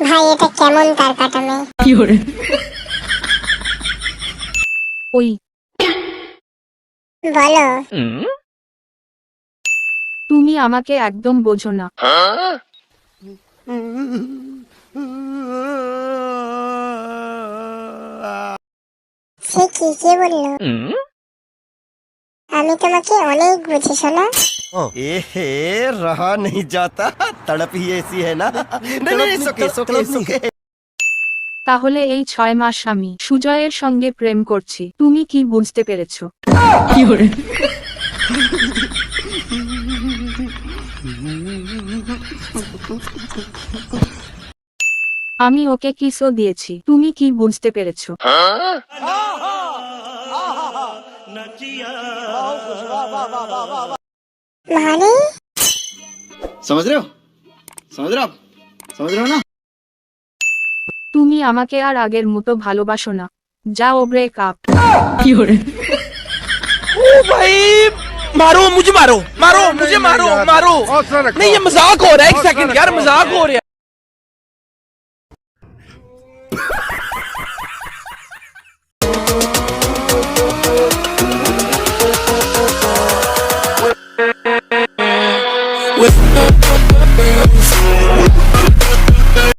ভাই এটা কেমন তার কাটামে ওই। বলো। তুমি আমাকে একদম বোঝো না। সে কি কে বলল? আমি তোমাকে অনেক বুঝি শোনা एहे रहा नहीं जाता तड़प ही ऐसी है ना नहीं नहीं सुके सुके सुके তাহলে এই ছয় মাস আমি সুজয়ের সঙ্গে প্রেম করছি তুমি কি বুঝতে পেরেছো আমি ওকে কিসও দিয়েছি তুমি কি বুঝতে পেরেছো মানে समझ रहे हो समझ रहे हो आप समझ रहे हो ना তুমি আমাকে আর আগের মতো ভালোবাসো না যাও ব্রেক আপ भाई मारो मुझे मारो मारो मुझे मारो मारो नहीं ये मजाक हो रहा है एक सेकंड यार मजाक हो रहा है